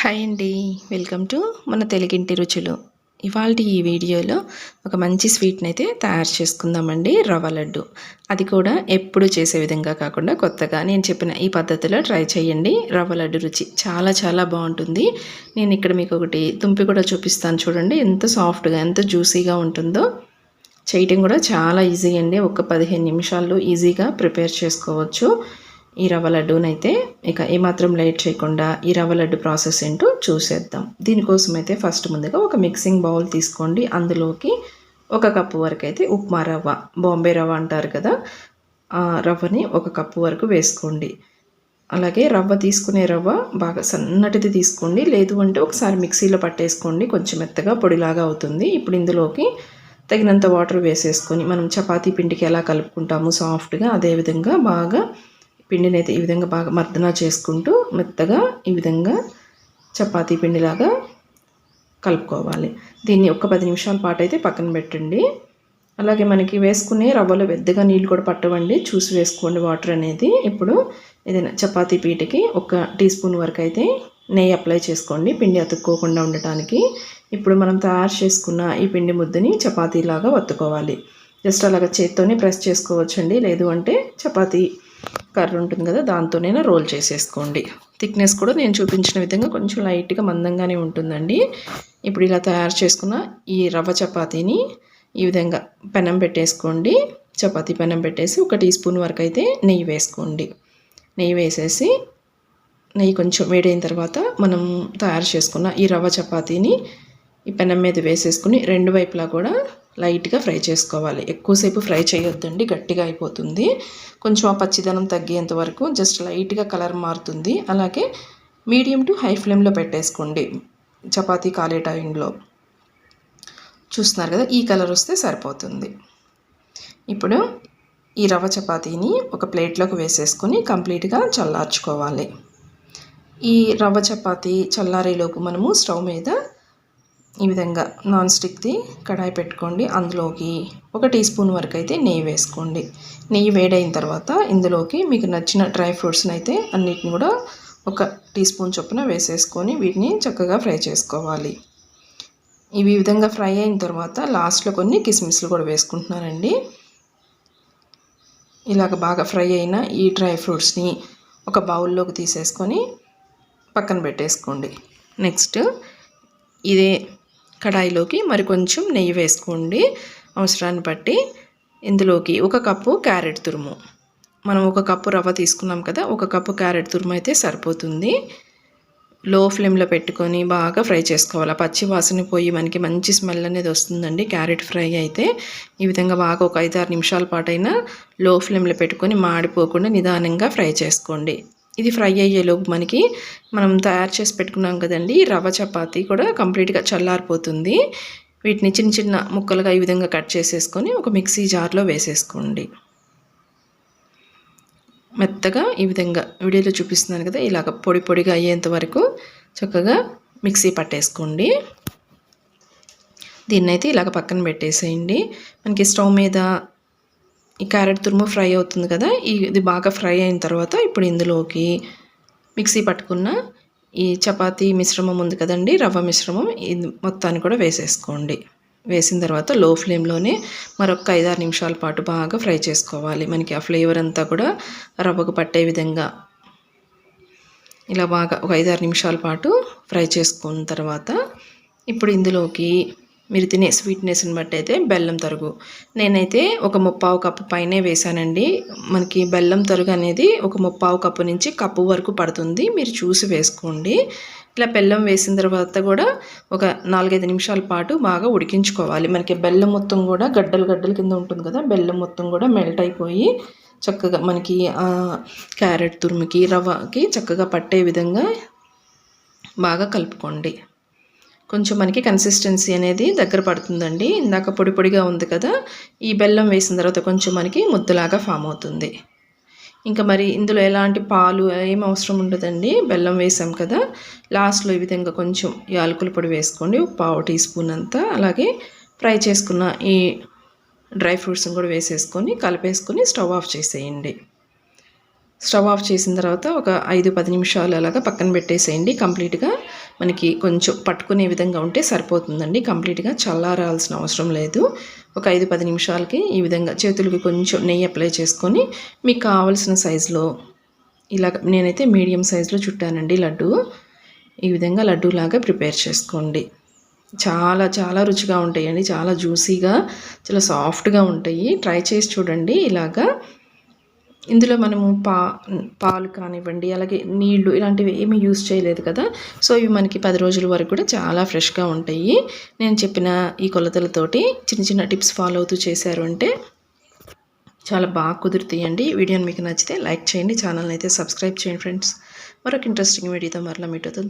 Hi అండి. Welcome to మన తెలుగింటి రుచులు. ఇవాళ ఈ వీడియోలో ఒక మంచి స్వీట్ని అయితే తయారు చేసుకుందామండి రవ్వ లడ్డు. అది కూడా ఎప్పుడు చేసే విధంగా కాకుండా కొత్తగా. నేను చెప్పిన ఈ పద్ధతిలో ట్రై చేయండి. రవ్వ లడ్డు రుచి చాలా చాలా బాగుంటుంది. నేను ఇక్కడ మీకు ఒకటి తుంపి కూడా చూపిస్తాను చూడండి. ఎంత సాఫ్ట్గా ఎంత జ్యూసీగా ఉంటుందో. చేయటం కూడా చాలా ఈజీ అండి. ఒక పదిహేను నిమిషాల్లో ఈజీగా ప్రిపేర్ చేసుకోవచ్చు. ఈ రవ్వ లడ్డూనైతే ఇక ఏమాత్రం లేట్ చేయకుండా ఈ రవ్వ లడ్డు ప్రాసెస్ ఏంటో చూసేద్దాం. దీనికోసం అయితే ఫస్ట్ ముందుగా ఒక మిక్సింగ్ బౌల్ తీసుకోండి. అందులోకి ఒక కప్పు వరకు అయితే ఉప్మా రవ్వ బాంబే రవ్వ అంటారు కదా ఆ రవ్వని ఒక కప్పు వరకు వేసుకోండి. అలాగే రవ్వ తీసుకునే రవ్వ బాగా సన్నటిది తీసుకోండి. లేదు అంటే ఒకసారి మిక్సీలో పట్టేసుకోండి. కొంచెం మెత్తగా పొడిలాగా అవుతుంది. ఇప్పుడు ఇందులోకి తగినంత వాటర్ వేసేసుకొని మనం చపాతీ పిండికి ఎలా కలుపుకుంటాము సాఫ్ట్గా అదేవిధంగా బాగా పిండిని అయితే ఈ విధంగా బాగా మర్దన చేసుకుంటూ మెత్తగా ఈ విధంగా చపాతీ పిండిలాగా కలుపుకోవాలి. దీన్ని ఒక పది నిమిషాల పాటు అయితే పక్కన పెట్టండి. అలాగే మనకి వేసుకునే రవ్వలో పెద్దగా నీళ్ళు కూడా పట్టవండి. చూసి వేసుకోండి వాటర్ అనేది. ఇప్పుడు ఏదైనా చపాతీ పీటకి ఒక టీ స్పూన్ వరకు అయితే నెయ్యి అప్లై చేసుకోండి. పిండి అతుక్కోకుండా ఉండటానికి. ఇప్పుడు మనం తయారు చేసుకున్న ఈ పిండి ముద్దని చపాతీలాగా వత్తుకోవాలి. జస్ట్ అలాగ చేత్తోనే ప్రెస్ చేసుకోవచ్చండి. లేదు అంటే చపాతీ కర్ర ఉంటుంది కదా దాంతోనైనా రోల్ చేసేసుకోండి. థిక్నెస్ కూడా నేను చూపించిన విధంగా కొంచెం లైట్గా మందంగానే ఉంటుందండి. ఇప్పుడు ఇలా తయారు చేసుకున్న ఈ రవ్వ చపాతీని ఈ విధంగా పెనం పెట్టేసుకోండి. చపాతీ పెనం పెట్టేసి ఒక టీ స్పూన్ వరకు అయితే నెయ్యి వేసుకోండి. నెయ్యి వేసేసి నెయ్యి కొంచెం వేడైన తర్వాత మనం తయారు చేసుకున్న ఈ రవ్వ చపాతీని ఈ పెనం మీద వేసేసుకుని రెండు వైపులా కూడా లైట్గా ఫ్రై చేసుకోవాలి. ఎక్కువసేపు ఫ్రై చేయొద్దండి గట్టిగా అయిపోతుంది. కొంచెం ఆ పచ్చిదనం తగ్గేంత వరకు జస్ట్ లైట్గా కలర్ మారుతుంది. అలాగే మీడియం టు హై ఫ్లేమ్లో పెట్టేసుకోండి చపాతీ కాలే టైంలో. చూస్తున్నారు కదా ఈ కలర్ వస్తే సరిపోతుంది. ఇప్పుడు ఈ రవ్వ చపాతీని ఒక ప్లేట్లోకి వేసేసుకొని కంప్లీట్గా చల్లార్చుకోవాలి. ఈ రవ్వ చపాతీ చల్లారేలోపు మనము స్టవ్ మీద ఈ విధంగా నాన్ స్టిక్ది కడాయి పెట్టుకోండి. అందులోకి ఒక టీ స్పూన్ వరకు అయితే నెయ్యి వేసుకోండి. నెయ్యి వేడైన తర్వాత ఇందులోకి మీకు నచ్చిన డ్రై ఫ్రూట్స్ని అయితే అన్నిటిని కూడా ఒక టీ స్పూన్ చొప్పున వేసేసుకొని వీటిని చక్కగా ఫ్రై చేసుకోవాలి. ఇవి విధంగా ఫ్రై అయిన తర్వాత లాస్ట్లో కొన్ని కిస్మిస్లు కూడా వేసుకుంటున్నానండి. ఇలాగ బాగా ఫ్రై అయిన ఈ డ్రై ఫ్రూట్స్ని ఒక బౌల్లోకి తీసేసుకొని పక్కన పెట్టేసుకోండి. నెక్స్ట్ ఇదే కడాయిలోకి మరి కొంచెం నెయ్యి వేసుకోండి. అవసరాన్ని బట్టి ఇందులోకి ఒక కప్పు క్యారెట్ తురుము. మనం ఒక కప్పు రవ్వ తీసుకున్నాం కదా ఒక కప్పు క్యారెట్ తురుము అయితే సరిపోతుంది. లో ఫ్లేమ్లో పెట్టుకొని బాగా ఫ్రై చేసుకోవాలి. పచ్చి వాసన పోయి మనకి మంచి స్మెల్ అనేది వస్తుందండి క్యారెట్ ఫ్రై అయితే. ఈ విధంగా బాగా ఒక ఐదు ఆరు నిమిషాల పాటైనా లో ఫ్లేమ్లో పెట్టుకొని మాడిపోకుండా నిదానంగా ఫ్రై చేసుకోండి. ఇది ఫ్రై అయ్యేలోపు మనకి మనం తయారు చేసి పెట్టుకున్నాం కదండి రవ్వ చపాతీ కూడా కంప్లీట్గా చల్లారిపోతుంది. వీటిని చిన్న చిన్న ముక్కలుగా ఈ విధంగా కట్ చేసేసుకొని ఒక మిక్సీ జార్లో వేసేసుకోండి. మెత్తగా ఈ విధంగా వీడియోలో చూపిస్తున్నాను కదా ఇలాగ పొడి పొడిగా అయ్యేంత వరకు చక్కగా మిక్సీ పట్టేసుకోండి. దీన్నైతే ఇలాగ పక్కన పెట్టేసేయండి. మనకి స్టవ్ మీద ఈ క్యారెట్ తురుము ఫ్రై అవుతుంది కదా ఇది బాగా ఫ్రై అయిన తర్వాత ఇప్పుడు ఇందులోకి మిక్సీ పట్టుకున్న ఈ చపాతీ మిశ్రమం ఉంది కదండి రవ్వ మిశ్రమం ఇది మొత్తాన్ని కూడా వేసేసుకోండి. వేసిన తర్వాత లో ఫ్లేమ్లోనే మరొక ఐదారు నిమిషాల పాటు బాగా ఫ్రై చేసుకోవాలి. మనకి ఆ ఫ్లేవర్ అంతా కూడా రవ్వకు పట్టే విధంగా ఇలా బాగా ఒక ఐదారు నిమిషాల పాటు ఫ్రై చేసుకున్న తర్వాత ఇప్పుడు ఇందులోకి మీరు తినే స్వీట్నెస్ని బట్టి అయితే బెల్లం తరుగు. నేనైతే ఒక ముప్పావు కప్పు పైనే వేసానండి మనకి బెల్లం తరుగు అనేది ఒక ముప్పావు కప్పు నుంచి కప్పు వరకు పడుతుంది. మీరు చూసి వేసుకోండి. ఇట్లా బెల్లం వేసిన తర్వాత కూడా ఒక నాలుగైదు నిమిషాల పాటు బాగా ఉడికించుకోవాలి. మనకి బెల్లం మొత్తం కూడా గడ్డలు గడ్డల కింద ఉంటుంది కదా బెల్లం మొత్తం కూడా మెల్ట్ అయిపోయి చక్కగా మనకి క్యారెట్ తురుముకి రవ్వకి చక్కగా పట్టే విధంగా బాగా కలుపుకోండి. కొంచెం మనకి కన్సిస్టెన్సీ అనేది దగ్గర పడుతుందండి. ఇందాక పొడి పొడిగా ఉంది కదా ఈ బెల్లం వేసిన తర్వాత కొంచెం మనకి ముద్దలాగా ఫామ్ అవుతుంది. ఇంకా మరి ఇందులో ఎలాంటి పాలు ఏం అవసరం ఉండదండి. బెల్లం వేసాం కదా లాస్ట్లో ఈ విధంగా కొంచెం యాలకుల పొడి వేసుకోండి. పావు టీ స్పూన్ అంతా. అలాగే ఫ్రై చేసుకున్న ఈ డ్రై ఫ్రూట్స్ని కూడా వేసేసుకొని కలిపేసుకొని స్టవ్ ఆఫ్ చేసేయండి. స్టవ్ ఆఫ్ చేసిన తర్వాత ఒక ఐదు పది నిమిషాలు అలాగా పక్కన పెట్టేసేయండి. కంప్లీట్గా మనకి కొంచెం పట్టుకునే విధంగా ఉంటే సరిపోతుందండి. కంప్లీట్గా చల్లారాల్సిన అవసరం లేదు. ఒక ఐదు పది నిమిషాలకి ఈ విధంగా చేతులకి కొంచెం నెయ్యి అప్లై చేసుకొని మీకు కావాల్సిన సైజులో ఇలా నేనైతే మీడియం సైజులో చుట్టానండి లడ్డు. ఈ విధంగా లడ్డూలాగా ప్రిపేర్ చేసుకోండి. చాలా చాలా రుచిగా ఉంటాయండి. చాలా జ్యూసీగా చాలా సాఫ్ట్గా ఉంటాయి. ట్రై చేసి చూడండి ఇలాగా. ఇందులో మనము పా పాలు కానివ్వండి అలాగే నీళ్ళు ఇలాంటివి ఏమీ యూస్ చేయలేదు కదా. సో ఇవి మనకి పది రోజుల వరకు కూడా చాలా ఫ్రెష్గా ఉంటాయి. నేను చెప్పిన ఈ కొలతలతోటి చిన్న చిన్న టిప్స్ ఫాలో అవుతూ చేశారు అంటే చాలా బాగా కుదురుతాయండి వీడియోని మీకు నచ్చితే లైక్ చేయండి ఛానల్ని అయితే సబ్స్క్రైబ్ చేయండి ఫ్రెండ్స్. మరొక ఇంట్రెస్టింగ్ వీడియోతో మరలా మీట్ అవుతుంది